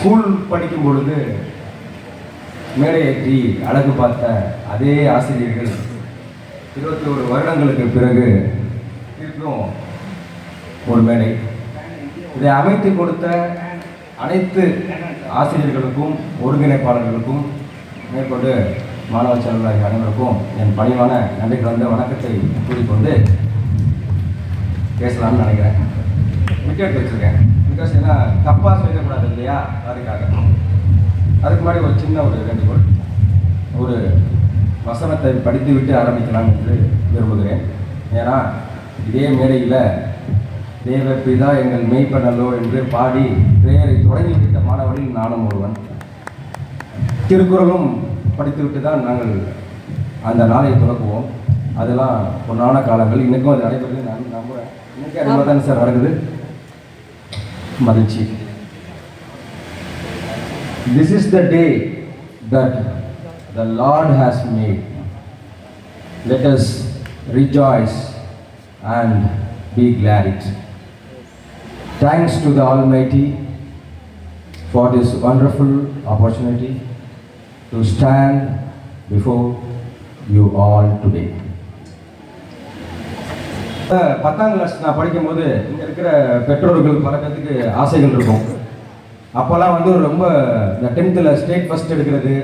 School படிக்கும் பொழுது மேடையேற்றி அழகு பார்த்த அதே ஆசிரியர்கள் இருபத்தி ஒரு வருடங்களுக்கு பிறகு இருக்கும் ஒரு மேடை. இதை அமைத்து கொடுத்த அனைத்து ஆசிரியர்களுக்கும் ஒருங்கிணைப்பாளர்களுக்கும் மேற்கொண்டு மாணவ செல்வராக அனைவருக்கும் என் பணிவான நன்றி கலந்த வணக்கத்தை கூறிக்கொண்டு பேசலாம்னு நினைக்கிறேன். விக்கெட் வச்சுருக்கேன். பிகாஸ் ஏன்னா தப்பாக செய்யக்கூடாது இல்லையா? அதுக்காக. அதுக்கு முன்னாடி ஒரு சின்ன ஒரு வேண்டுகோள். ஒரு வசனத்தை படித்து விட்டு ஆரம்பிக்கலாம் என்று விரும்புகிறேன். ஏன்னா இதே மேடையில் தேவப்பிதா எங்கள் மெய்ப்பனலோ என்று பாடி பெயரை தொடங்கிவிட்ட மாணவரில் நானும் ஒருவன். திருக்குறளும் படித்துவிட்டு தான் நாங்கள் அந்த நாளை துறக்குவோம் அதெல்லாம் பொன்னான காலங்கள். இன்றைக்கும் அது நடைபெறுது. நான் நம்புகிறேன் இன்னைக்கு அதே மாதிரி தானே சார் நடக்குது. స్మరించి this is the day that the lord has made let us rejoice and be glad it thanks to the almighty for this wonderful opportunity to stand before you all today. பத்தாம் class நான் படிக்கும்போது இங்கே இருக்கிற பெற்றோர்கள் பல பேர்த்துக்கு ஆசைகள் இருக்கும். அப்போல்லாம் வந்து ரொம்ப இந்த டென்த்தில் ஸ்டேட் ஃபஸ்ட் எடுக்கிறது.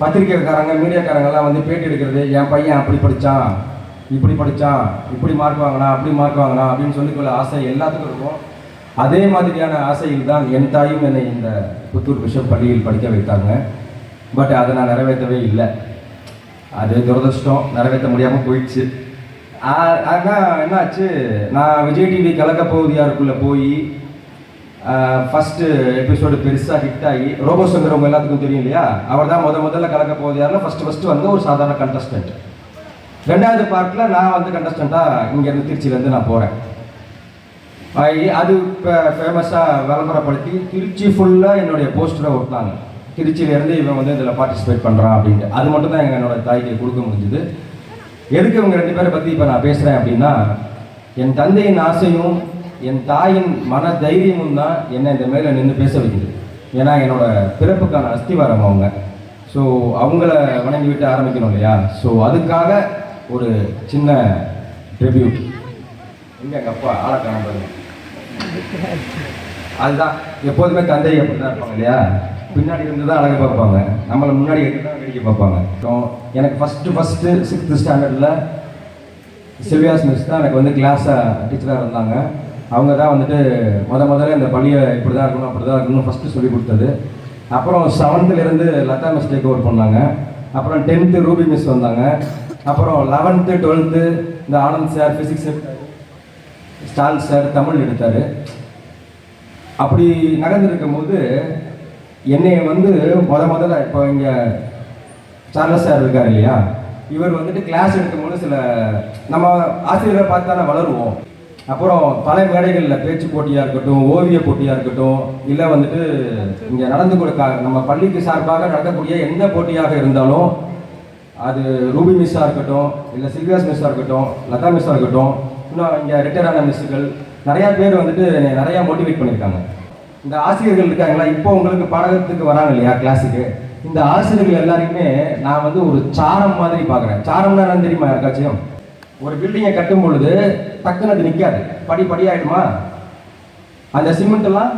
பத்திரிக்கைக்காரங்க மீடியாக்காரங்கெல்லாம் வந்து பேட்டி எடுக்கிறது. என் பையன் அப்படி படித்தான் இப்படி படித்தான் இப்படி மார்க் வாங்கினா அப்படி மார்க் வாங்கினா அப்படின்னு சொல்லிக்கொள்ள ஆசை எல்லாத்துக்கும் இருக்கும். அதே மாதிரியான ஆசையில் தான் என் தாயும் என்னை இந்த புத்தூர் பிஷப் பள்ளியில் படிக்க வைத்தாங்க. பட் அதை நான் நிறைவேற்றவே இல்லை. அது துரதிருஷ்டம். நிறைவேற்ற முடியாமல் போயிடுச்சு. ஆனால் என்னாச்சு? நான் விஜய் டிவி கலக்க பகுதியாருக்குள்ளே போய் ஃபஸ்ட்டு எபிசோடு பெருசாக ஹிட் ஆகி ரோபோ சங்கரவங்க எல்லாத்துக்கும் தெரியும் இல்லையா? அவர் தான் முத முதல்ல கலக்க போகுதியாரில் ஃபஸ்ட்டு ஃபஸ்ட்டு வந்து ஒரு சாதாரண கண்டஸ்டன்ட் ரெண்டாவது பார்ட்டில் நான் வந்து கண்டஸ்டண்ட்டாக இங்கேருந்து திருச்சியிலேருந்து நான் போகிறேன் அது இப்போ ஃபேமஸாக விளம்பரப்படுத்தி திருச்சி ஃபுல்லாக என்னுடைய போஸ்டரை ஒட்டினாங்க. திருச்சியிலேருந்து இவன் வந்து இதில் பார்ட்டிசிபேட் பண்ணுறான் அப்படின்ட்டு. அது மட்டும் தான் என்னோடய தாய்க்கு கொடுக்க முடிஞ்சுது. எதுக்கு இவங்க ரெண்டு பேரை பற்றி இப்போ நான் பேசுகிறேன் அப்படின்னா என் தந்தையின் ஆசையும் என் தாயின் மன தைரியமும் தான் என்னை இந்த மேலே நின்று பேச வைக்குது. ஏன்னா என்னோட பிறப்புக்கான அஸ்திவாரம் அவங்க. ஸோ அவங்கள வணங்கி விட்டு ஆரம்பிக்கணும் இல்லையா? ஸோ அதுக்காக ஒரு சின்ன ட்ரிபியூட் எங்கே எங்கள் அப்பா ஆளை காண அதுதான். எப்போதுமே தந்தை அப்படி தான் இருப்பாங்க இல்லையா? பின்னாடி இருந்து தான் அழகாக பார்ப்பாங்க. நம்மளை முன்னாடி இருந்து தான் வேடிக்கை பார்ப்பாங்க. ஸோ எனக்கு ஃபஸ்ட்டு ஃபஸ்ட்டு சிக்ஸ்த்து ஸ்டாண்டர்டில் சில்வியாஸ் மிஸ் தான் எனக்கு வந்து கிளாஸாக டீச்சராக இருந்தாங்க. அவங்க தான் வந்துட்டு முத முதல்ல இந்த பள்ளியை இப்படி தான் இருக்கணும் அப்படி தான் இருக்கணும் ஃபஸ்ட்டு சொல்லி கொடுத்தது. அப்புறம் செவன்த்துலேருந்து லதா மிஸ் டேக் ஓவர் பண்ணாங்க. அப்புறம் டென்த்து ரூபி மிஸ் வந்தாங்க. அப்புறம் லெவன்த்து டுவெல்த்து இந்த ஆனந்த் சார் ஃபிசிக்ஸ் ஸ்டால் சார் தமிழ் எடுத்தார். அப்படி நடந்திருக்கும் போது என்னை வந்து முத முதல்ல இப்போ இங்கே சார்லஸ் சார் இருக்கார் இல்லையா? இவர் வந்துட்டு கிளாஸ் எடுக்கும்போது சில நம்ம ஆசிரியரை பார்த்து தானே வளருவோம். அப்புறம் பல மேடைகளில் பேச்சு போட்டியாக இருக்கட்டும் ஓவிய போட்டியாக இருக்கட்டும் இல்லை வந்துட்டு இங்கே நடந்து கொடுக்க நம்ம பள்ளிக்கு சார்பாக நடக்கக்கூடிய எந்த போட்டியாக இருந்தாலும் அது ரூபி மிஸ்ஸாக இருக்கட்டும் இல்லை சில்வியாஸ் மிஸ்ஸாக இருக்கட்டும் லதா மிஸ்ஸாக இருக்கட்டும் இன்னும் இங்கே ரிட்டையர் ஆன மிஸ்ஸுகள் நிறையா பேர் வந்துட்டு என்னை நிறையா மோட்டிவேட் பண்ணியிருக்காங்க. இந்த ஆசிரியர்கள் இருக்காங்களா? இப்போ உங்களுக்கு பாடகத்துக்கு வராங்க இல்லையா கிளாஸுக்கு இந்த ஆசிரியர்கள் எல்லாருக்குமே நான் வந்து ஒரு சாரம் மாதிரி பார்க்குறேன். சாரம்னா என்னன்னு தெரியுமா யாருக்காச்சும்? ஒரு பில்டிங்கை கட்டும் பொழுது டக்குன்னு அது நிற்காது படி படியாயிடுமா? அந்த சிமெண்ட்டெல்லாம்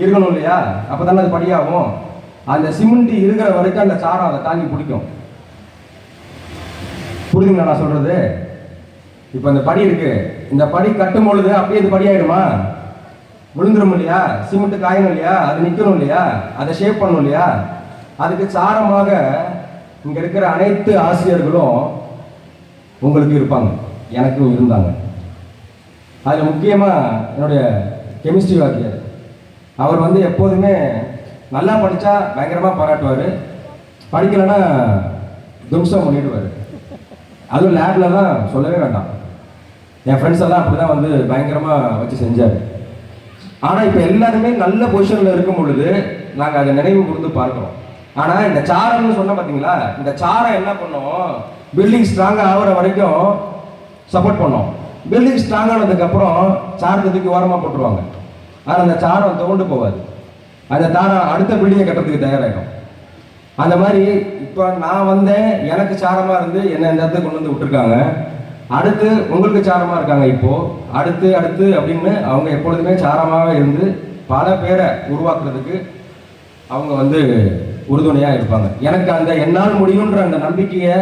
இருக்கணும் இல்லையா? அப்போ தானே அது படியாகும். அந்த சிமெண்ட் இருக்கிற வரைக்கும் அந்த சாரம் அதை தாங்கி பிடிக்கும். புரியுதுங்களா நான் சொல்கிறது இப்போ இந்த படி இருக்குது இந்த படி கட்டும் பொழுது அப்படியே இது படியாயிடுமா? விழுந்துரும் இல்லையா? சிமெண்ட் காயணும் இல்லையா? அது நிற்கணும் இல்லையா? அதை ஷேப் பண்ணணும் இல்லையா? அதுக்கு சாரமாக இங்கே இருக்கிற அனைத்து ஆசிரியர்களும் உங்களுக்கு இருப்பாங்க. எனக்கும் இருந்தாங்க. அதில் முக்கியமாக என்னுடைய கெமிஸ்ட்ரி வாத்தியார். அவர் வந்து எப்போதுமே நல்லா படித்தா பயங்கரமாக பாராட்டுவார். படிக்கலைன்னா தும்சம் பண்ணிடுவார். அதுவும் லேப்லலாம் சொல்லவே வேண்டாம். என் ஃப்ரெண்ட்ஸ் எல்லாம் அப்படி தான் வந்து பயங்கரமாக வச்சு செஞ்சார். ஆனால் இப்போ எல்லாருமே நல்ல பொசிஷனில் இருக்கும் பொழுது நாங்கள் அதை நினைவு கொடுத்து பார்க்குறோம் ஆனால் இந்த சாரம்னு சொன்ன பார்த்தீங்களா இந்த சாரம் என்ன பண்ணும்? பில்டிங் ஸ்ட்ராங்காக ஆகிற வரைக்கும் சப்போர்ட் பண்ணோம். பில்டிங் ஸ்ட்ராங் ஆனதுக்கப்புறம் சாரத்தை தூக்கி ஓரமாக போட்டுருவாங்க. ஆனால் அந்த சாரம் தோண்டு போகாது. அதை தாரம் அடுத்த பில்டிங்கை கட்டுறதுக்கு தயாராகும் அந்த மாதிரி இப்போ நான் வந்தேன் எனக்கு சாரமாக இருந்து என்னை இந்த இடத்துக்கு கொண்டு வந்து விட்டுருக்காங்க. அடுத்து உங்களுக்கு சாரமாக இருக்காங்க இப்போ. அடுத்து அடுத்து அப்படின்னு அவங்க எப்பொழுதுமே சாரமாக இருந்து பல பேரை உருவாக்குறதுக்கு அவங்க வந்து உறுதுணையாக இருப்பாங்க. எனக்கு அந்த என்னால் முடியுன்ற அந்த நம்பிக்கையை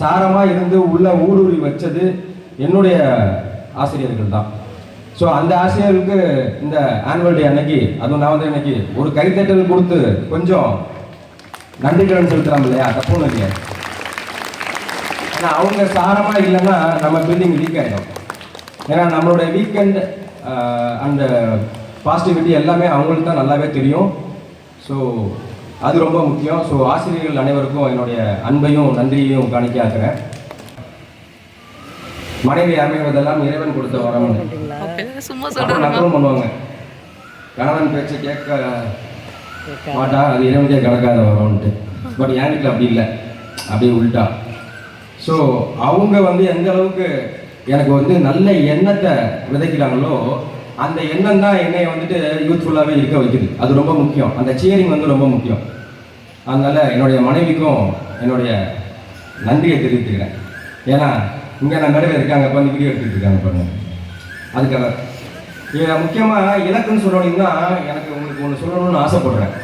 சாரமாக இருந்து உள்ள ஊடுருவி வச்சது என்னுடைய ஆசிரியர்கள் தான். ஸோ அந்த ஆசிரியர்களுக்கு இந்த ஆனுவல் டே அன்னைக்கு அதுவும் நான் வந்து இன்னைக்கு ஒரு கைத்தட்டல் கொடுத்து கொஞ்சம் நன்றி கடன் செலுத்தலாம் இல்லையா தப்பு ஒன்றும் இல்லையா. ஏன்னா அவங்க சாரமாக இல்லைன்னா நம்ம பில்டிங் வீக் ஆகிடும் ஏன்னா நம்மளுடைய வீக்கெண்ட் அந்த பாசிட்டிவிட்டி எல்லாமே அவங்களுக்கு தான் நல்லாவே தெரியும். ஸோ அது ரொம்ப முக்கியம். ஸோ ஆசிரியர்கள் அனைவருக்கும் என்னுடைய அன்பையும் நன்றியையும் காணிக்காக்குறேன் மனைவி அமைவதெல்லாம் இறைவன் கொடுத்த வரம் நக்கலும் பண்ணுவாங்க. கணவன் பேச்சை கேட்க மாட்டா அது இறைவனுக்கே கிடக்காத வரும்ன்ட்டு. பட் என் வீட்டில் அப்படி இல்லை. அப்படியே உள்டா. ஸோ அவங்க வந்து எந்த அளவுக்கு எனக்கு வந்து நல்ல எண்ணத்தை விதைக்கிறாங்களோ அந்த எண்ணம் தான் என்னை வந்துட்டு யூத்ஃபுல்லாகவே இருக்க வைக்குது. அது ரொம்ப முக்கியம். அந்த சியரிங் வந்து ரொம்ப முக்கியம். அதனால் என்னுடைய மனைவிக்கும் என்னுடைய நன்றியை தெரிவித்துக்கிறேன். ஏன்னா இங்கே நான் நடுவில் இருக்காங்க இப்போ வந்து வீடியோ எடுத்துகிட்டு இருக்காங்க பாருங்க. அதுக்காக முக்கியமாக இலக்குன்னு சொல்லணும்னா எனக்கு உங்களுக்கு ஒன்று சொல்லணும்னு ஆசைப்படுறேன்.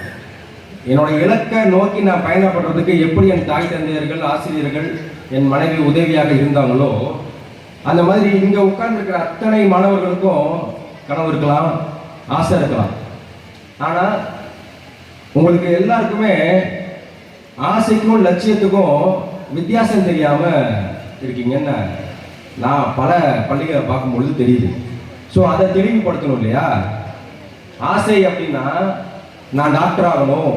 என்னோட இலக்கை நோக்கி நான் பயணப்படுறதுக்கு எப்படி என் தாய் தந்தையர்கள் ஆசிரியர்கள் என் மனைவி உதவியாக இருந்தாங்களோ? அந்த மாதிரி இங்கே உட்கார்ந்துருக்கிற அத்தனை மாணவர்களுக்கும் கனவு இருக்கலாம் ஆசை இருக்கலாம். ஆனால் உங்களுக்கு எல்லாருக்குமே ஆசைக்கும் லட்சியத்துக்கும் வித்தியாசம் தெரியாமல் இருக்கீங்கன்னு நான் பல பள்ளிகளை பார்க்கும்பொழுது தெரியுது. ஸோ அதை தெளிவுபடுத்தணும் இல்லையா? ஆசை அப்படின்னா நான் டாக்டர் ஆகணும்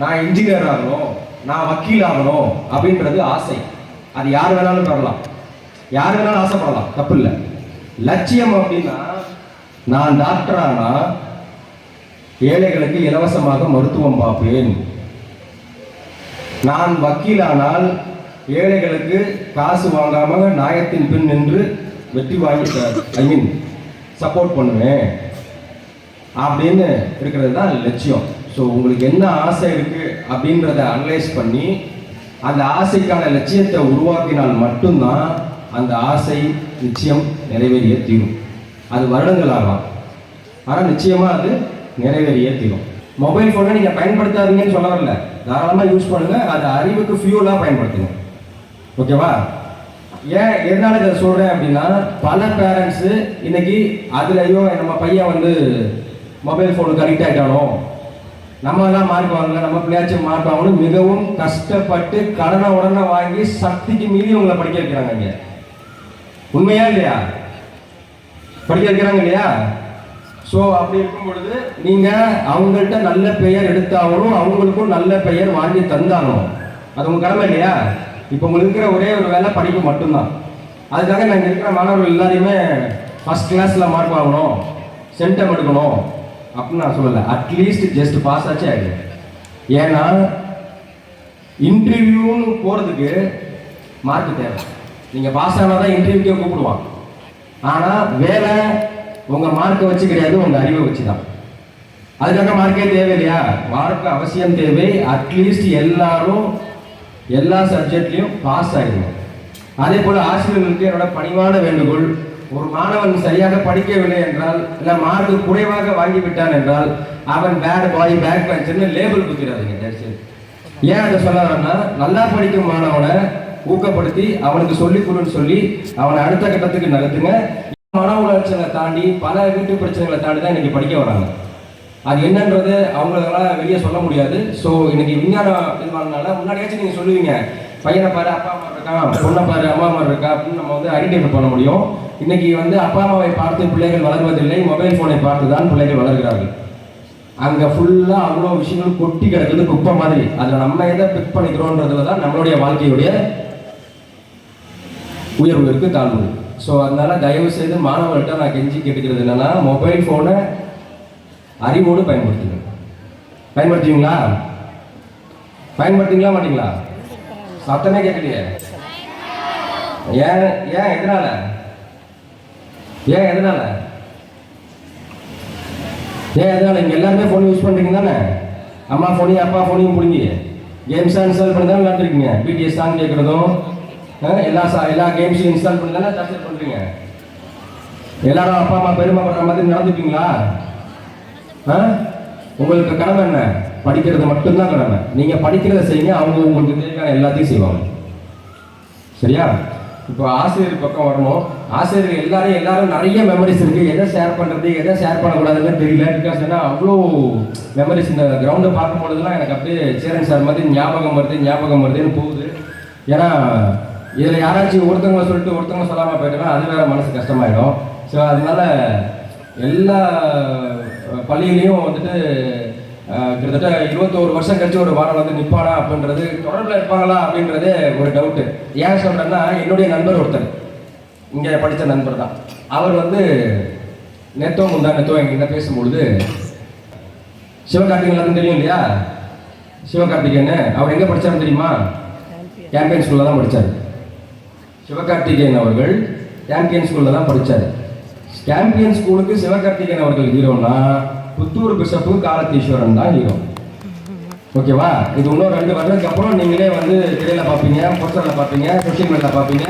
நான் இன்ஜினியர் ஆகணும் நான் வக்கீல் ஆகணும் அப்படின்றது ஆசை. அது யார் வேணாலும் பெறலாம். யார் வேணாலும் ஆசைப்படலாம். தப்பு இல்லை லட்சியம் அப்படின்னா நான் டாக்டரானா ஏழைகளுக்கு இலவசமாக மருத்துவம் பார்ப்பேன். நான் வக்கீலானால் ஏழைகளுக்கு காசு வாங்காம நியாயத்தின் பின் நின்று வெற்றி வாங்கி ஐ மீன் சப்போர்ட் பண்ணுவேன். அப்படின்னு இருக்கிறது தான் லட்சியம். ஸோ உங்களுக்கு என்ன ஆசை இருக்குது அப்படின்றத அனலைஸ் பண்ணி அந்த ஆசைக்கான லட்சியத்தை உருவாக்கினால் மட்டும்தான் அந்த ஆசை நிச்சயம் நிறைவேறிய தீரும். அது வருடங்கள் ஆகலாம் ஆனால் நிச்சயமாக அது நிறைவேறிய தீரும். மொபைல் ஃபோனை நீங்கள் பயன்படுத்தாதீங்கன்னு சொல்ல வரல. தாராளமாக யூஸ் பண்ணுங்கள் அது அறிவுக்கு ஃபியூலாக பயன்படுத்துங்க. ஓகேவா? ஏன் எதனால இதை சொல்கிறேன் அப்படின்னா பல பேரண்ட்ஸு இன்னைக்கு அதுலயோ நம்ம பையன் வந்து மொபைல் ஃபோனுக்கு அடிக்ட் ஆகிட்டானோ நம்ம தான் மார்க் வாங்கல நம்ம பிள்ளையாச்சும் மார்க் வாங்கணும். மிகவும் கஷ்டப்பட்டு கடனை உடனே வாங்கி சக்திக்கு மீறி உங்களை படிக்க வைக்கிறாங்க இங்க. உண்மையா இல்லையா? படிக்க வைக்கிறாங்க இல்லையா? ஸோ அப்படி இருக்கும் பொழுது நீங்க அவங்கள்ட்ட நல்ல பெயர் எடுத்தாகணும் அவங்களுக்கும் நல்ல பெயர் வாங்கி தந்தாலும் அது உங்க கடமை இல்லையா? இப்போ உங்களுக்கு இருக்கிற ஒரே ஒரு வேலை படிப்பு மட்டும்தான். அதுக்காக நாங்கள் இருக்கிற மாணவர்கள் எல்லாரையுமே ஃபஸ்ட் கிளாஸில் மார்க் வாங்கணும் சென்டம் எடுக்கணும். அப்படின்னு நான் சொல்லலை. அட்லீஸ்ட் ஜஸ்ட் பாஸ் ஆச்சே ஆகுது ஏன்னா இன்டர்வியூன்னு போகிறதுக்கு மார்க் தேவை. நீங்கள் பாஸ் ஆனால் தான் இன்டர்வியூக்கே கூப்பிடுவான். ஆனால் வேலை உங்கள் மார்க்கை வச்சு கிடையாது உங்கள் அறிவை வச்சு தான். அதுக்காக மார்க்கே தேவை இல்லையா மார்க் அவசியம் தேவை. அட்லீஸ்ட் எல்லாரும் எல்லா சப்ஜெக்ட்லையும் பாஸ் ஆகிடுவோம் அதே போல் ஆசிரியர்களுக்கு என்னோட பணிவான வேண்டுகோள் ஒரு மாணவன் சரியாக படிக்கவில்லை என்றால் இல்லை மார்க் குறைவாக வாங்கி விட்டான் என்றால் அவன் பேட் பாய் பேக் பெஞ்சர்னு லேபிள் குத்திடாதீங்க that's ஏன் அதை சொல்லாதன்னா நல்லா படிக்கும் மாணவனை ஊக்கப்படுத்தி அவனுக்கு சொல்லிக் கொடுன்னு சொல்லி அவனை அடுத்த கட்டத்துக்கு நகர்த்துங்க. மன உளைச்சலை தாண்டி பல வீட்டு பிரச்சனைகளை தாண்டி தான் இன்னைக்கு படிக்க வராங்க. அது என்னன்றது அவங்களால வெளியே சொல்ல முடியாது. ஸோ இன்னைக்கு விஞ்ஞானம் இதுவானனால முன்னாடியாச்சும் நீங்கள் சொல்லுவீங்க. பையனை பாரு அப்பா அம்மா இருக்கான் பொண்ணை பாரு அம்மா அம்மா இருக்கா? அப்படின்னு நம்ம வந்து ஐடென்டிஃபை பண்ண முடியும். இன்னைக்கு வந்து அப்பா அம்மாவை பார்த்து பிள்ளைகள் வளர்வதில்லை மொபைல் ஃபோனை பார்த்து தான் பிள்ளைகள் வளர்கிறார்கள். அங்கே ஃபுல்லாக அவ்வளோ விஷயங்கள் கொட்டி கிடக்குது குப்பை மாதிரி. அதில் நம்ம எதை பிக் பண்ணிக்கிறோன்றதுல தான் நம்மளுடைய வாழ்க்கையுடைய உயர்வு இருக்குது தாழ்வு ஸோ அதனால தயவு செய்து மாணவர்கள்ட்ட நான் கெஞ்சி கேட்டுக்கிறது என்னென்னா மொபைல் ஃபோனை அறிவோடு பயன்படுத்துங்க. பயன்படுத்துவீங்களா? பயன்படுத்துவீங்களா மாட்டீங்களா? சத்தமே கேட்கலையே. ஏன் ஏன் எதனால? ஏன் எதனால? ஏன் எதனால? இங்க எல்லாருமே ஃபோன் யூஸ் பண்றீங்க தானே? அம்மா ஃபோனையும் அப்பா ஃபோனையும் பிடிங்கி. கேம்ஸாக இன்ஸ்டால் பண்ணி தான் விளாண்டுருக்கீங்க? பிடிஎஸ் சாங் கேட்குறதும் எல்லா சா எல்லா கேம்ஸையும் இன்ஸ்டால் பண்ணி தானே டார்ச்சர் பண்ணுறீங்க எல்லாரும் அப்பா அம்மா பெருமைப்படுற மாதிரி நடந்துப்பீங்களா? ஆ? உங்களுக்கு கடமை என்ன? படிக்கிறது மட்டும்தான் கடமை. நீங்கள் படிக்கிறத செய்யுங்க அவங்க உங்களுக்கு தேவையான எல்லாத்தையும் செய்வாங்க. சரியா? இப்போ ஆசிரியர் பக்கம் வரணும். ஆசிரியர்கள் எல்லாரும் எல்லாரும் நிறைய மெமரிஸ் இருக்கு. எதை ஷேர் பண்றது எதை ஷேர் பண்ணக்கூடாதுன்னு தெரியல. பிகாஸ் ஏன்னா அவ்வளோ மெமரிஸ் இந்த கிரவுண்டை பார்க்கும்பொழுதுலாம் எனக்கு அப்படியே சேரன் சார் மாதிரி ஞாபகம் வருது ஞாபகம் வருதுன்னு போகுது. ஏன்னா இதில் யாராச்சும் ஒருத்தவங்க சொல்லிட்டு ஒருத்தவங்க சொல்லாமல் போயிட்டோன்னா அது வேற மனசு கஷ்டமாயிடும். ஸோ அதனால எல்லா பள்ளியிலையும் வந்துட்டு கிட்டத்தட்ட இருபத்தோரு வருஷம் கழிச்சு ஒரு வாரம் வந்து நிற்பானா அப்படின்றது தொடர்பில் இருப்பாங்களா அப்படின்றதே ஒரு டவுட்டு ஏன் சொல்கிறேன்னா என்னுடைய நண்பர் ஒருத்தர் இங்கே படித்த நண்பர் தான். அவர் வந்து நேத்தோ முந்தா நேத்தோ எங்கிட்ட பேசும்பொழுது சிவகார்த்திகேயன் தெரியும் இல்லையா? சிவகார்த்திகேயன். அவர் எங்கே படிச்சாருன்னு தெரியுமா? கேம்பியன் ஸ்கூலில் தான் படித்தார் சிவகார்த்திகேயன் அவர்கள் கேம்பியன் ஸ்கூலில் தான் படித்தார் கேம்பியன் ஸ்கூலுக்கு சிவகார்த்திகேயன் அவர்கள் ஹீரோனா புத்தூர் பிஷப்பு காலத்தீஸ்வரன் தான் ஹீரோ ஓகேவா இது இன்னும் ரெண்டு வருடத்துக்கு அப்புறம் நீங்களே வந்து திரையில பார்ப்பீங்க போஸ்டரில் பார்ப்பீங்க சோஷியல் மீடியாவில் பார்ப்பீங்க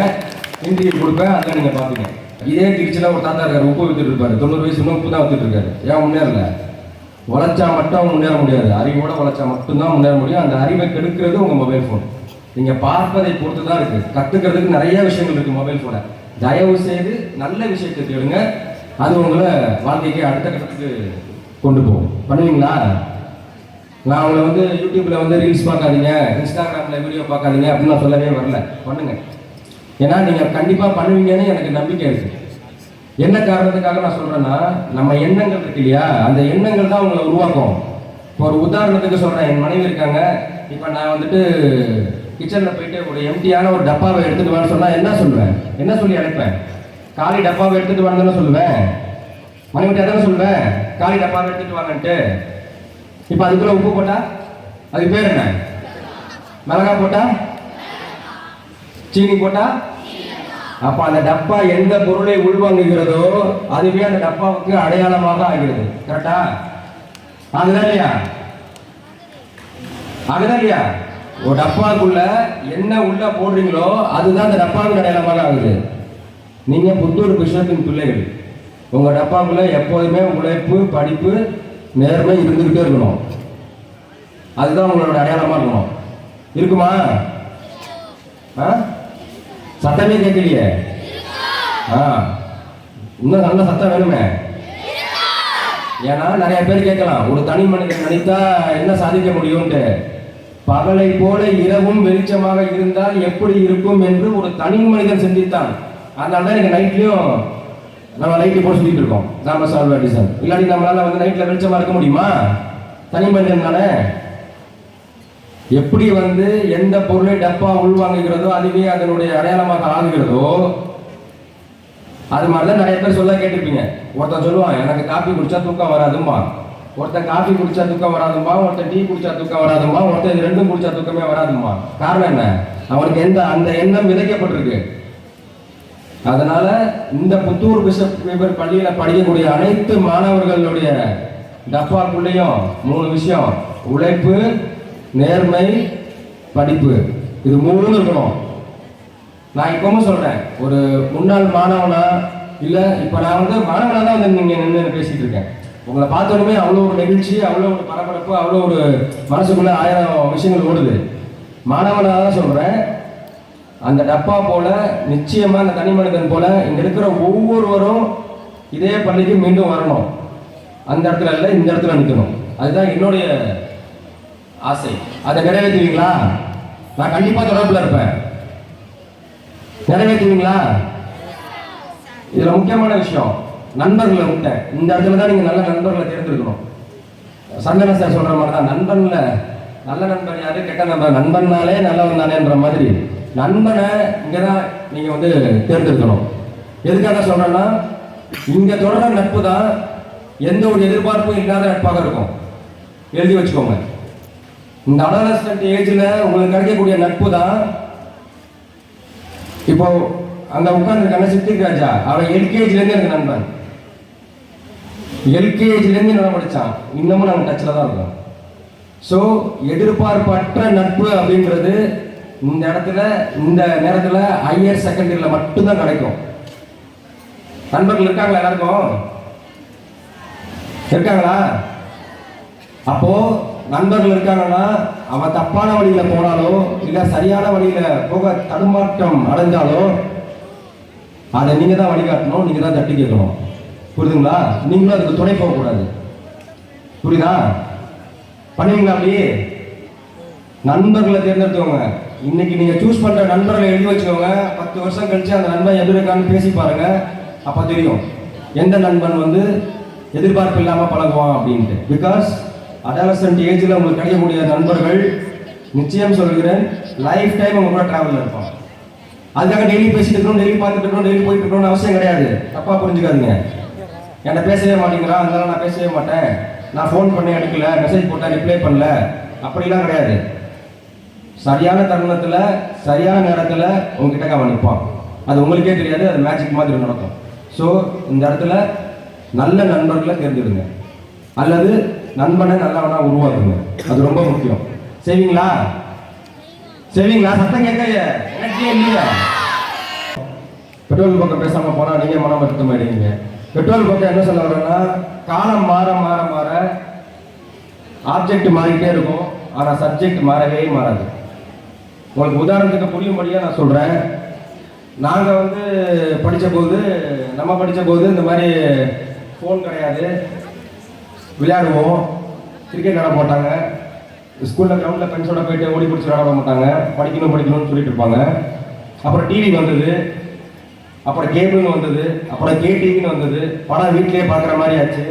இன்டர்வியூ கொடுப்பேன் அதில் நீங்கள் பார்ப்பீங்க. இதே திருச்சியில் ஒரு தாத்தா இருக்காரு உப்பு வித்துட்டு இருப்பாரு. தொண்ணூறு வயசு இன்னும் உப்பு தான் வித்துட்டு இருக்காரு. ஏன் முன்னேறல? உழைச்சா மட்டும் முன்னேற முடியாது. அறிவோட உழைச்சா மட்டும்தான் முன்னேற முடியும். அந்த அறிவை கெடுக்கிறது உங்கள் மொபைல் ஃபோன் நீங்கள் பார்ப்பதை பொறுத்து தான் இருக்குது கற்றுக்கிறதுக்கு நிறைய விஷயங்கள் இருக்குது மொபைல் ஃபோனை தயவு செய்து நல்ல விஷயத்தை கேளுங்க அது உங்களை வாழ்க்கைக்கு அடுத்த கட்டத்துக்கு கொண்டு போகும். பண்ணுவீங்களா? நான் அவங்கள வந்து யூடியூப்பில் வந்து ரீல்ஸ் பார்க்காதீங்க இன்ஸ்டாகிராமில் வீடியோ பார்க்காதீங்க அப்படின்னு நான் சொல்லவே வரல. பண்ணுங்க. ஏன்னா நீங்கள் கண்டிப்பாக பண்ணுவீங்கன்னு எனக்கு நம்பிக்கை இருக்குது என்ன காரணத்துக்காக நான் சொல்கிறேன்னா நம்ம எண்ணங்கள் இருக்கு இல்லையா? அந்த எண்ணங்கள் தான் உங்களை உருவாக்கும். இப்போ ஒரு உதாரணத்துக்கு சொல்கிறேன் என் மனைவி இருக்காங்க. இப்போ நான் வந்துட்டு கிச்சனில் போயிட்டு ஒரு எம்டியான ஒரு டப்பாவை எடுத்துகிட்டு வான்னு சொன்னால் என்ன சொல்லுவேன்? என்ன சொல்லி அழைப்பேன் காலி டப்பாவை எடுத்துகிட்டு வான்னு சொல்லுவேன். மனைவிட்டு அதான் சொல்லுவேன்? காலி டப்பாவை எடுத்துகிட்டு வாங்கன்ட்டு. இப்போ அதுக்குள்ளே உப்பு போட்டால் அதுக்கு பேர் என்ன? மிளகா போட்டா? சீனி போட்டா? அப்ப அந்த டப்பா எந்த பொருளை உள்வாங்குகிறதோ அதுவே அந்த டப்பாவுக்கு அடையாளமாக ஆகிறது. கரெக்டா அதுதான் இல்லையா? அதுதான் இல்லையா? ஒரு டப்பாக்குள்ள என்ன உள்ள போடுறீங்களோ அதுதான் அந்த டப்பாவுக்கு அடையாளமாக ஆகுது. நீங்க புத்தூர் பிஷப்பின் பிள்ளைகள். உங்க டப்பாக்குள்ள எப்போதுமே உழைப்பு படிப்பு நேர்மை இருந்துகிட்டே இருக்கணும். அதுதான் உங்களோட அடையாளமா இருக்கணும். இருக்குமா? ஆ? சத்தமே கேட்கலையே. ஆ. இன்னும் நல்ல சத்தம் வேணுமே. ஏன்னா நிறைய பேர் கேட்கலாம். ஒரு தனி மனிதன் நினைத்தா என்ன சாதிக்க முடியும்ட்டு பகலை போல இரவும் வெளிச்சமாக இருந்தால் எப்படி இருக்கும் என்று ஒரு தனி மனிதன் சிந்தித்தான். அதனால தான் எனக்கு நைட்லயும் நம்ம லைட்டு போட சொல்லிட்டு இருக்கோம். தாமஸ் ஆல்வா எடிசன் இல்லாட்டி நம்மளால வந்து நைட்ல வெளிச்சமா இருக்க முடியுமா? தனி மனிதன் தானே? எப்படி வந்து எந்த பொருளை டப்பா உள்வாங்குகிறதோ அதுவே அதனுடைய அடையாளமாக ஆகுகிறதோ அது மாதிரி தான் நிறைய பேர் சொல்ல கேட்டிருப்பீங்க. ஒருத்தன் சொல்லுவான் எனக்கு காப்பி குடிச்சா தூக்கம் வராதும்பா ஒருத்தன் காஃபி குடிச்சா தூக்கம் வராதுமா? ஒருத்தன் டீ குடிச்சா தூக்கம் வராதுமா? ஒருத்தன் இது ரெண்டும் குடிச்சா தூக்கமே வராதுமா? காரணம் என்ன? அவனுக்கு எந்த அந்த எண்ணம் விதைக்கப்பட்டிருக்கு. அதனால இந்த புத்தூர் பிஷப் வீபர் பள்ளியில படிக்கக்கூடிய அனைத்து மாணவர்களுடைய டப்பாக்குள்ளேயும் மூணு விஷயம். உழைப்பு நேர்மை படிப்பு. இது மூணு இருக்கணும். நான் இப்பவும் சொல்றேன். ஒரு முன்னாள் மாணவனா இல்லை இப்போ நான் வந்து மாணவனாக தான் வந்து நீங்கள் நின்று பேசிட்டு இருக்கேன். உங்களை பார்த்தோன்னே அவ்வளோ ஒரு நெகிழ்ச்சி அவ்வளோ ஒரு பரபரப்பு அவ்வளோ ஒரு மனசுக்குள்ளே ஆயிரம் விஷயங்கள் ஓடுது. மாணவனாக தான் சொல்கிறேன் அந்த டப்பா போல நிச்சயமாக அந்த தனி மனிதன் போல இங்கே இருக்கிற ஒவ்வொருவரும் இதே பள்ளிக்கு மீண்டும் வரணும். அந்த இடத்துல இல்லை இந்த இடத்துல நிற்கணும் அதுதான் என்னுடைய ஆசை. அதை நிறைவேற்றுவீங்களா? நான் கண்டிப்பாக தொடர்பில் இருப்பேன். நிறைவேற்றுவீங்களா? இதில் முக்கியமான விஷயம். நண்பர்களை விட்டேன் இந்த இடத்துல தான் நீங்க நல்ல நண்பர்களை தேர்ந்தெடுக்கணும். சந்தன சார் சொல்ற மாதிரி தான் நண்பன்ல நல்ல நண்பன் யாரு கெட்ட நண்பன்? நண்பன்னாலே நல்லவன் தானேன்ற மாதிரி. நண்பனை இங்க தான் நீங்க வந்து தேர்ந்தெடுக்கணும். எதுக்காக சொல்றேன்னா இங்க தொடர நட்பு தான் எந்த ஒரு எதிர்பார்ப்பும் இல்லாத நட்பாக இருக்கும். எழுதி வச்சுக்கோங்க. இந்த அடாலசன்ட் ஏஜ்ல உங்களுக்கு கிடைக்கக்கூடிய நட்பு தான் இப்போ அங்க உட்கார்ந்துருக்கான சித்திக் ராஜா அவன் எல்கேஜிலேருந்து எனக்கு நண்பன். எல்கேஜிலேருந்து இருந்து படித்தான் இன்னமும் நாங்கள் டச்சில் தான் இருக்கோம் ஸோ எதிர்பார்ப்பற்ற நட்பு அப்படின்றது இந்த இடத்துல இந்த நேரத்தில் ஹையர் செகண்டரியில் மட்டும்தான் கிடைக்கும். நண்பர்கள் இருக்காங்களா எல்லாருக்கும்? இருக்காங்களா? அப்போ நண்பர்கள் இருக்காங்கன்னா அவன் தப்பான வழியில் போனாலோ இல்லை சரியான வழியில் போக தடுமாற்றம் அடைஞ்சாலோ அதை நீங்கள் தான் வழிகாட்டணும் நீங்கள் தான் தட்டி கேட்கணும். புரியுதுங்களா? நீங்களும் அதுக்கு துணை போகக்கூடாது. புரியுதா? பண்ணுவீங்களா அப்படியே? நண்பர்களை தேர்ந்தெடுத்துக்கோங்க இன்னைக்கு நீங்க சூஸ் பண்ற நண்பர்களை எழுதி வச்சுக்கோங்க. பத்து வருஷம் கழிச்சு அந்த நண்பன் எப்படி இருக்கான்னு பேசி பாருங்க. அப்ப தெரியும். எந்த நண்பன் வந்து எதிர்பார்ப்பு இல்லாம பழகுவான் அப்படின்ட்டு. பிகாஸ் அடாலசன்ட் ஏஜில் உங்களுக்கு கிடைக்கக்கூடிய நண்பர்கள் நிச்சயம் சொல்கிறேன் லைஃப் டைம் உங்க கூட டிராவல்ல இருப்பான் அதுக்காக டெய்லி பேசிட்டு இருக்கணும் டெய்லி பார்த்துட்டு இருக்கணும் டெய்லி போயிட்டு இருக்கணும்னு அவசியம் கிடையாது. தப்பா புரிஞ்சுக்காதீங்க. என்னை பேசவே மாட்டீங்களா? அதனால நான் பேசவே மாட்டேன். நான் ஃபோன் பண்ணி எடுக்கல மெசேஜ் போட்டேன் ரிப்ளை பண்ணல. அப்படிலாம் கிடையாது. சரியான தருணத்தில் சரியான நேரத்தில் உங்ககிட்ட அவன் நிற்பான் அது உங்களுக்கே தெரியாது அது மேஜிக் மாதிரி நடக்கும். ஸோ இந்த இடத்துல நல்ல நண்பர்களை தேர்ந்தெடுங்க. அல்லது நண்பனை நல்லவனா உருவாக்குங்க. அது ரொம்ப முக்கியம். சரிங்களா சரிங்களா சத்தம் கேட்க எனக்கே இல்லையா? பெட்ரோல் பக்கம் பேசாம போனா நீங்க மனம் வருத்தம் பெட்ரோல் பக்கம் என்ன சொல்ல வரேன்னா காலம் மாற மாற மாற ஆப்ஜெக்ட் மாறிட்டே இருக்கும். ஆனால் சப்ஜெக்ட் மாறவே மாறாது. உங்களுக்கு உதாரணத்துக்கு புரியும்படியாக நான் சொல்கிறேன் நாங்கள் வந்து படித்த போது நம்ம படித்த போது இந்த மாதிரி ஃபோன் கிடையாது. விளையாடுவோம். கிரிக்கெட் விளாட போட்டாங்க. ஸ்கூலில் கிரவுண்டில் ஃப்ரெண்ட்ஸோட போயிட்டு ஓடி பிடிச்சி விளையாட மாட்டாங்க. படிக்கணும் படிக்கணும்னு சொல்லிட்டு இருப்பாங்க. அப்புறம் டிவி வந்தது. அப்புறம் கேபிள்னு வந்தது அப்புறம் கேடிவின்னு வந்தது படம் வீட்லேயே பார்க்குற மாதிரி ஆச்சு.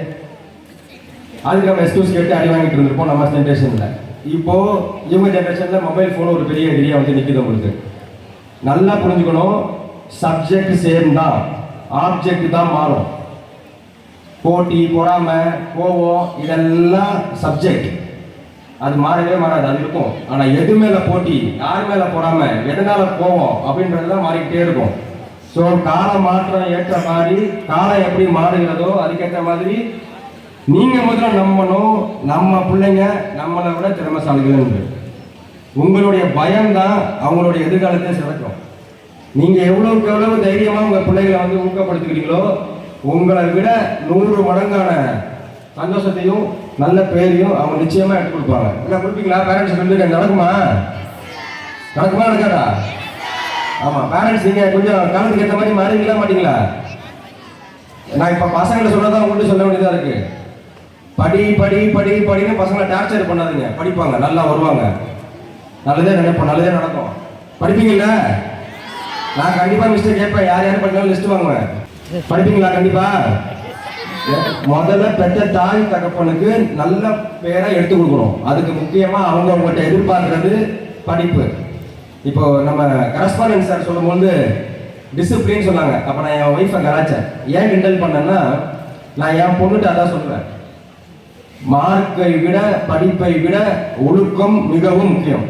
அதுக்கு நம்ம எக்ஸ்கூஸ் கேட்டு அடி வாங்கிட்டு இருந்திருப்போம் நம்ம ஜென்ரேஷனில் இப்போது இவங்க ஜென்ரேஷனில் மொபைல் ஃபோன் ஒரு பெரிய எதிரியா வந்து நிற்கிது உங்களுக்கு. நல்லா புரிஞ்சுக்கணும் சப்ஜெக்ட் சேம் தான் ஆப்ஜெக்ட் தான் மாறும். போட்டி பொறாமை கோவம் இதெல்லாம் சப்ஜெக்ட் அது மாறவே மாறாது அது இருக்கும். ஆனால் எது மேலே போட்டி யார் மேலே போடாமல் எதனால கோவம் அப்படின்றது தான் மாறிக்கிட்டே இருக்கும். ஸோ கால மாற்றம் ஏற்ற மாதிரி காலம் எப்படி மாறுகிறதோ அதுக்கேற்ற மாதிரி நீங்க முதல்ல நம்பணும் நம்ம பிள்ளைங்க நம்மளை விட திறமைசாலிகள் உங்களுடைய பயம்தான் அவங்களுடைய எதிர்காலத்தை சிறக்கும். நீங்க எவ்வளவுக்கு எவ்வளவு தைரியமா உங்க பிள்ளைகளை வந்து ஊக்கப்படுத்துகிறீங்களோ உங்களை விட நூறு மடங்கான சந்தோஷத்தையும் நல்ல பேரையும் அவங்க நிச்சயமா எடுத்து கொடுப்பாங்க. என்ன கொடுப்பீங்களா பேரண்ட்ஸ் வந்து நடக்குமா? நடக்குமா நடக்காதா? ஆமாம் பேரண்ட்ஸ் நீங்கள் கொஞ்சம் காலத்துக்கு ஏற்ற மாதிரி மாறுவீங்களா மாட்டீங்களா? நான் இப்போ பசங்களை சொல்றதா உங்கள்கிட்ட சொல்ல வேண்டியதாக இருக்குது படி படி படி படின்னு பசங்களை டார்ச்சர் பண்ணாதீங்க. படிப்பாங்க நல்லா வருவாங்க. நல்லதே நினைப்போம் நல்லதே நடக்கும். படிப்பீங்கல்ல? நான் கண்டிப்பாக மிஸ்டர் கேட்பேன். யார் யார் பண்ணாலும் லிஸ்ட் வாங்குவேன். படிப்பீங்களா கண்டிப்பா? முதல்ல பெற்ற தாய் தகப்பனுக்கு நல்ல பேரை எடுத்து கொடுக்கணும். அதுக்கு முக்கியமாக அவங்க உங்கள்கிட்ட எதிர்பார்க்கறது படிப்பு. இப்போ நம்ம கரஸ்பாண்டன்ஸ் சார் சொல்லும்போது டிசிப்ளின் சொன்னாங்க. அப்போ நான் என் ஒய்ஃபை கலாச்சேன் ஏன் கிண்டல் பண்ணேன்னா நான் என் பொண்ணுகிட்ட அதான் சொல்லுவேன். மார்க்கை விட படிப்பை விட ஒழுக்கம் மிகவும் முக்கியம்.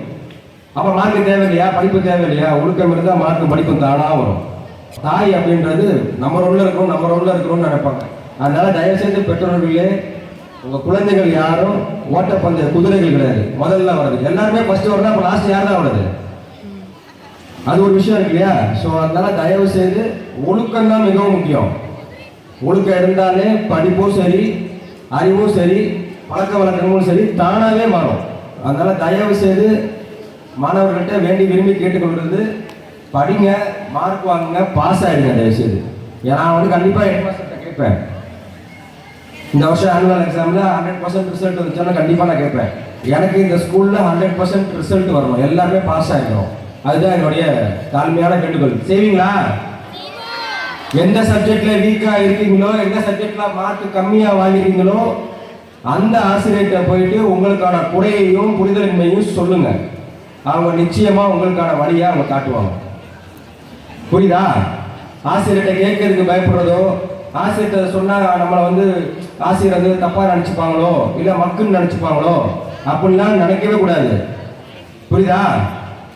அப்ப மார்க்கு தேவையில்லையா? படிப்பு தேவையில்லையா? ஒழுக்கம் இருந்தால் மார்க்கு படிப்பும் தானா வரும். தாய் அப்படின்றது நம்ம ரோல்ல இருக்கிறோம் நம்ம ரோல்ல இருக்கிறோம்னு நினைப்பாங்க. அதனால தயவு செய்து பெற்றோர்களே உங்க குழந்தைகள் யாரும் ஓட்டப்பந்தய குதிரைகள் கிடையாது. முதல்ல வருது எல்லாருமே ஃபர்ஸ்ட் வரணும் அப்ப லாஸ்ட் யார் தான் வருது அது ஒரு விஷயம் இருக்கு இல்லையா? ஸோ அதனால தயவு செய்து ஒழுக்கம் தான் மிகவும் முக்கியம். ஒழுக்கம் இருந்தாலே படிப்பும் சரி அறிவும் சரி பழக்க வழக்கமும் சரி தானாகவே மாறும். அதனால தயவு செய்து மாணவர்கள்ட்ட வேண்டி விரும்பி கேட்டுக்கொள்வது படிங்க மார்க் வாங்குங்க பாஸ் ஆகிடுங்க தயவு செய்து ஏன்னா நான் வந்து கண்டிப்பாக ஹெட் மாஸ்டர்கிட்ட கேட்பேன். இந்த வருஷம் ஆனுவல் எக்ஸாமில் ஹண்ட்ரட் பர்சன்ட் ரிசல்ட் வந்துச்சுன்னா கண்டிப்பாக நான் கேட்பேன். எனக்கு இந்த ஸ்கூலில் ஹண்ட்ரட் பர்சன்ட் ரிசல்ட் வரணும். எல்லாருமே பாஸ் ஆகிடும் அதுதான் என்னுடைய தாழ்மையான வேண்டுகோள் செய்வீங்களா? எந்த சப்ஜெக்ட்ல வீக்கா இருக்கீங்களோ எந்த சப்ஜெக்ட்ல மார்க் கம்மியா வாங்கிருக்கீங்களோ அந்த ஆசிரியர்கிட்ட போயிட்டு உங்களுக்கான குறையையும் புரிதலின்மையும் சொல்லுங்க. அவங்க நிச்சயமா உங்களுக்கான வழியை அவங்க காட்டுவாங்க. புரியுதா? ஆசிரியர்கிட்ட கேட்கறதுக்கு பயப்படுறதோ ஆசிரியர்கிட்ட சொன்னா நம்மளை வந்து ஆசிரியர் வந்து தப்பா நினைச்சுப்பாங்களோ இல்ல மக்குன்னு நினைச்சுப்பாங்களோ அப்படிலாம் நினைக்கவே கூடாது. புரியுதா?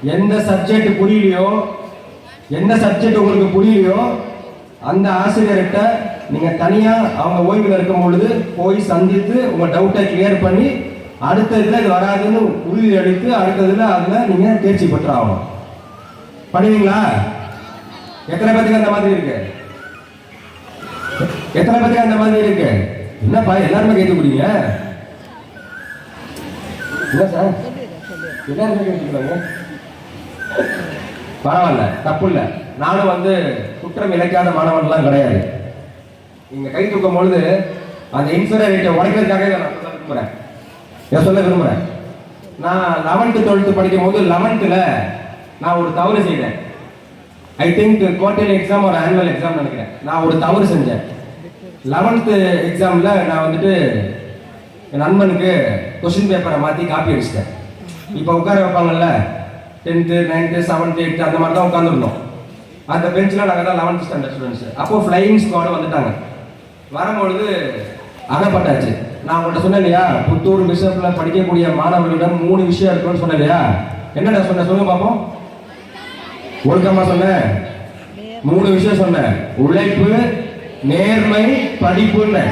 எந்த சப்ஜெக்ட் புரியலையோ எந்த சப்ஜெக்ட் உங்களுக்கு புரியலையோ அந்த ஆசிரியர்கிட்ட நீங்கள் தனியாக அவங்க ஓய்வில் இருக்கும் பொழுது போய் சந்தித்து உங்கள் டவுட்டை கிளியர் பண்ணி அடுத்த இதில் இது வராதுன்னு உறுதி அளித்து அடுத்த இதில் அதில் நீங்கள் தேர்ச்சி பெற்று ஆகணும் பண்ணுவீங்களா எத்தனை பேத்துக்கு அந்த மாதிரி இருக்கு? எத்தனை பேத்துக்கு அந்த மாதிரி இருக்கு? என்னப்பா எல்லாருமே கேட்டு கொடுங்க என்ன சார்? எல்லாருமே கேட்டுக்கிறாங்க பரவாயில்ல தப்பு இல்லை நானும் வந்து குற்றம் இழைக்காத மாணவன்லாம் கிடையாது. நீங்கள் கை தூக்கும் பொழுது அந்த இன்சூரன்ஸ் ரேட்டை உடைக்கிறதுக்காக நான் சொல்ல விரும்புகிறேன் நான் சொல்ல விரும்புகிறேன் நான் லெவன்த்து டுவெல்த்து படிக்கும் போது லெவன்த்தில் நான் ஒரு தவறு செய்தேன். ஐ திங்க் குவார்டர்லி எக்ஸாம் ஒரு ஆனுவல் எக்ஸாம் நினைக்கிறேன். நான் ஒரு தவறு செஞ்சேன். லெவன்த்து எக்ஸாமில் நான் வந்துட்டு என் நண்பனுக்கு கொஸ்டின் பேப்பரை மாற்றி காப்பி அடிச்சிட்டேன். இப்போ உட்கார வைப்பாங்கல்ல டென்த்து நைன்த்து செவன்த்து எயித்து அந்த மாதிரி தான் உட்காந்துருந்தோம் அந்த பெஞ்சில் நாங்கள் தான் லெவன்த் ஸ்டாண்டர்ட் ஸ்டூடெண்ட்ஸ் அப்போ ஃப்ளையிங் ஸ்குவாடு வந்துட்டாங்க. வரும்பொழுது அகப்பட்டாச்சு. நான் உங்கள்கிட்ட சொன்னேன் இல்லையா புத்தூர் பிஷப்பில் படிக்கக்கூடிய மாணவர்களிடம் மூணு விஷயம் இருக்குன்னு சொன்னேன் இல்லையா? என்னடா சொன்னேன்? சொல்லுங்க பார்ப்போம் ஒழுக்கமாக சொன்னேன். மூணு விஷயம் சொன்னேன். உழைப்பு நேர்மை படிப்புன்னு.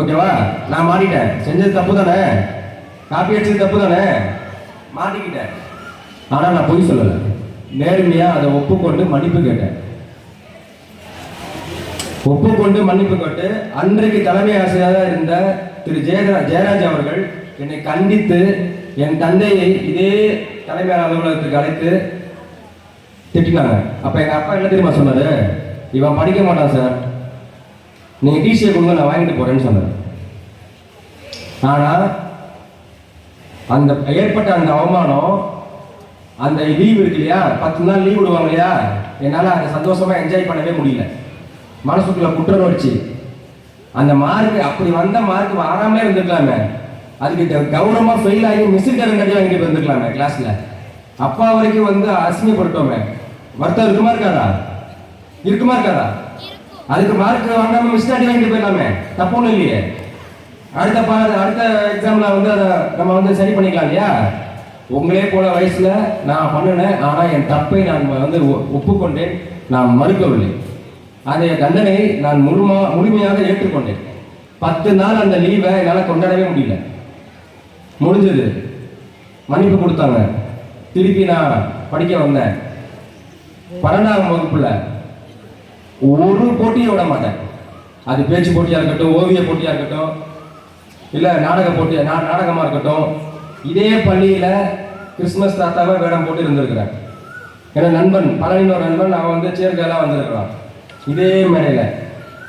ஓகேவா? நான் மாட்டிட்டேன் செஞ்சது தப்பு தானே காப்பி அடிச்சது தப்பு தானே மாட்டிக்கிட்டேன். ஆனால் நான் பொய் சொல்லலை. நேர்மையாக அதை ஒப்புக்கொண்டு மன்னிப்பு கேட்டேன். ஒப்புக்கொண்டு மன்னிப்பு கேட்டு அன்றைக்கு தலைமை ஆசிரியராக இருந்த திரு ஜெயரா ஜெயராஜ் அவர்கள் என்னை கண்டித்து என் தந்தையை இதே தலைமை அலுவலகத்துக்கு அழைத்து திட்டினாங்க. அப்போ எங்கள் அப்பா என்ன தெரியுமா சொன்னார்? இவன் படிக்க மாட்டான் சார். நீங்கள் டிசியை கொடுங்க நான் வாங்கிட்டு போகிறேன்னு சொன்னார். ஆனால் அந்த ஏற்பட்ட அந்த அவமானம் அந்த லீவ் இருக்கு இல்லையா? பத்து நாள் லீவ் விடுவாங்க இல்லையா? என்னால் அதை சந்தோஷமாக என்ஜாய் பண்ணவே முடியல. மனசுக்குள்ள குற்றணுணர்ச்சி அந்த மார்க் அப்படி வந்த மார்க் வராமலே இருந்துக்கலாமே அதுக்கு கௌரவமாக ஃபெயில் ஆகி மிஸ்ஸு கட்டி வாங்கிட்டு வந்துக்கலாமே கிளாஸில் அப்பா வரைக்கும் வந்து அசிங்கப்பட்டுட்டோமே வருத்தம் இருக்குமா இருக்காதா? இருக்குமா இருக்காதா? அதுக்கு மார்க் வாங்காம மிஸ் அடி வாங்கிட்டு போயிடலாமே. தப்பு ஒன்றும் இல்லையே. அடுத்த பா அடுத்த எக்ஸாமில் வந்து அதை நம்ம வந்து சரி பண்ணிக்கலாம் இல்லையா? உங்களே போல வயசுல நான் பண்ணினேன் ஆனா என் தப்பை நான் வந்து ஒ- ஒப்புக்கொண்டேன் நான் மறுக்கவில்லை. அந்த தண்டனை நான் முழுமா முழுமையாக ஏற்றுக்கொண்டேன். பத்து நாள் அந்த லீவை என்னால் கொண்டாடவே முடியல. முடிஞ்சது. மன்னிப்பு கொடுத்தாங்க. திருப்பி நான் படிக்க வந்தேன். பன்னெண்டாம் வகுப்புல ஒரு போட்டியை விட மாட்டேன். அது பேச்சு போட்டியாக இருக்கட்டும் ஓவிய போட்டியாக இருக்கட்டும் இல்லை நாடக போட்டி நாடகமாக இருக்கட்டும் இதே பள்ளியில் கிறிஸ்மஸ் தாத்தாவை வேடம் போட்டு இருந்திருக்கிறார். ஏன்னா நண்பன் பழனின்னு நண்பன் அவன் வந்து சேர்க்கையெல்லாம் வந்திருக்கிறான். இதே மேடையில.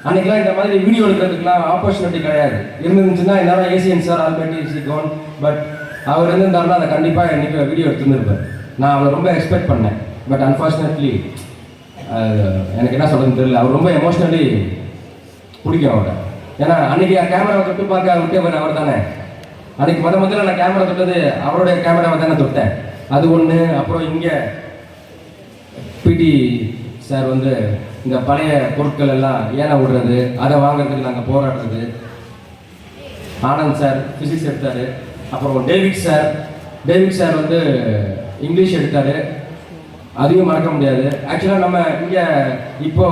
அன்றைக்கெலாம் இந்த மாதிரி வீடியோ எடுக்கிறதுக்குலாம் ஆப்பர்ச்சுனிட்டி கிடையாது. இருந்துச்சுன்னா எல்லாரும் ஏசியன் சார் ஆல்ரெடி சிகோன் பட் அவர் இருந்திருந்தாருன்னா அதை கண்டிப்பாக இன்னைக்கு வீடியோ எடுத்துருந்துருப்பார் நான் அவரை ரொம்ப எக்ஸ்பெக்ட் பண்ணேன். பட் அன்ஃபார்ச்சுனேட்லி எனக்கு என்ன சொல்கிறதுன்னு தெரியல. அவர் ரொம்ப எமோஷ்னலி பிடிக்கும் அவரை. ஏன்னா அன்றைக்கி கேமராவை தொட்டு பார்க்க விட்டவர் அவர் தானே அதுக்கு முத முதல்ல நான் கேமரா தொட்டது அவருடைய கேமராவை தான் நான் தொட்டேன். அது ஒன்று அப்புறம் இங்கே பிடி சார் வந்து இந்த பழைய பொருட்கள் எல்லாம் ஏன விடுறது அதை வாங்குறதுக்கு நாங்கள் போராடுறது. ஆனந்த் சார் ஃபிசிக்ஸ் எடுத்தார். அப்புறம் டேவிட் சார் டேவிட் சார் வந்து இங்கிலீஷ் எடுத்தார். அதையும் மறக்க முடியாது. ஆக்சுவலாக நம்ம இங்கே இப்போ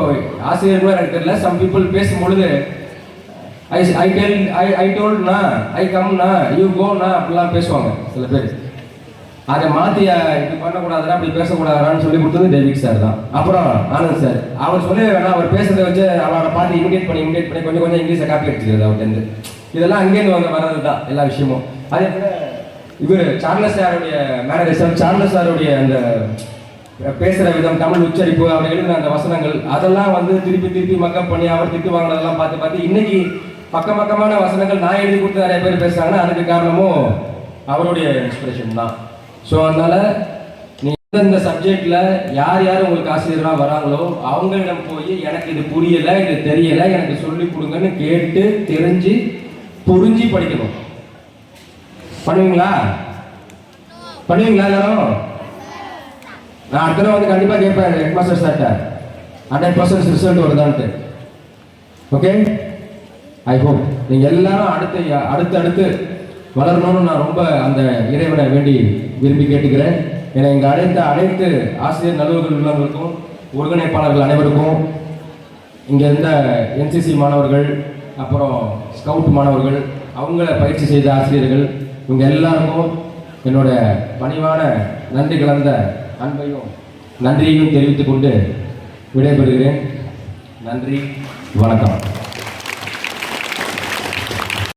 ஆசிரியர்களும் எனக்கு தெரியல. சம் பீப்புள் பேசும்பொழுது I I tell I I டோல்ட்னா I கம்னா யூ கோனா அப்படிலாம் பேசுவாங்க சில பேர். அதை மாற்றி இப்படி பண்ணக்கூடாதுன்னா அப்படி பேசக்கூடாதுன்னு சொல்லி கொடுத்தது டேவிட் சார் தான். அப்புறம் ஆனந்த் சார் அவர் சொல்லி வேணா அவர் பேசுறதை வச்சு அவரோட பார்த்து இமிடேட் பண்ணி இமிடேட் பண்ணி கொஞ்சம் கொஞ்சம் இங்கிலீஷை காப்பி அடிச்சுக்கிறது அவர்கிட்ட இதெல்லாம் அங்கேருந்து வந்து வர்றது தான் எல்லா விஷயமும். அதே போல இவர் சார்லஸ் சாருடைய மேனேஜர் சார் சார்லஸ் சாருடைய அந்த பேசுகிற விதம் தமிழ் உச்சரிப்பு அவர் எழுதின அந்த வசனங்கள் அதெல்லாம் வந்து திருப்பி திருப்பி மக்கப் பண்ணி அவர் திட்டு வாங்கினதெல்லாம் பார்த்து பார்த்து இன்னைக்கு பக்கம் பக்கமான வசனங்கள் நான் எழுதி கொடுத்து நிறைய பேர் பேசுகிறாங்கன்னா அதுக்கு காரணமும் அவருடைய இன்ஸ்பிரேஷன் தான். ஸோ அதனால் நீங்கள் எந்தெந்த சப்ஜெக்ட்ல யார் யார் உங்களுக்கு ஆசிரியராக வராங்களோ அவங்களிடம் போய் எனக்கு இது புரியலை இது தெரியலை எனக்கு சொல்லி கொடுங்கன்னு கேட்டு தெரிஞ்சு புரிஞ்சு படிக்கணும். பண்ணுவீங்களா? பண்ணுவீங்களா எல்லாரும்? நான் அடுத்த தடவை வந்து கண்டிப்பாக கேட்பேன் ஹெட் மாஸ்டர் சார்ட்ட ஹண்ட்ரட் பர்சன்ட் ரிசல்ட் வருதான்ட்டு. ஓகே ஐ ஹோப் நீங்கள் எல்லாரும் அடுத்து அடுத்து அடுத்து வளரணும்னு நான் ரொம்ப அந்த இறைவனை வேண்டி விரும்பி கேட்டுக்கிறேன். ஏன்னா இங்கே அழைத்த அனைத்து ஆசிரியர் நலுவர்கள் உள்ளவங்களுக்கும் ஒருங்கிணைப்பாளர்கள் அனைவருக்கும் இங்கே இருந்த என்சிசி மாணவர்கள் அப்புறம் ஸ்கவுட் மாணவர்கள் அவங்கள பயிற்சி செய்த ஆசிரியர்கள் இவங்க எல்லாருக்கும் என்னோட பணிவான நன்றி கலந்த அன்பையும் நன்றியையும் தெரிவித்துக் கொண்டு விடைபெறுகிறேன். நன்றி வணக்கம்.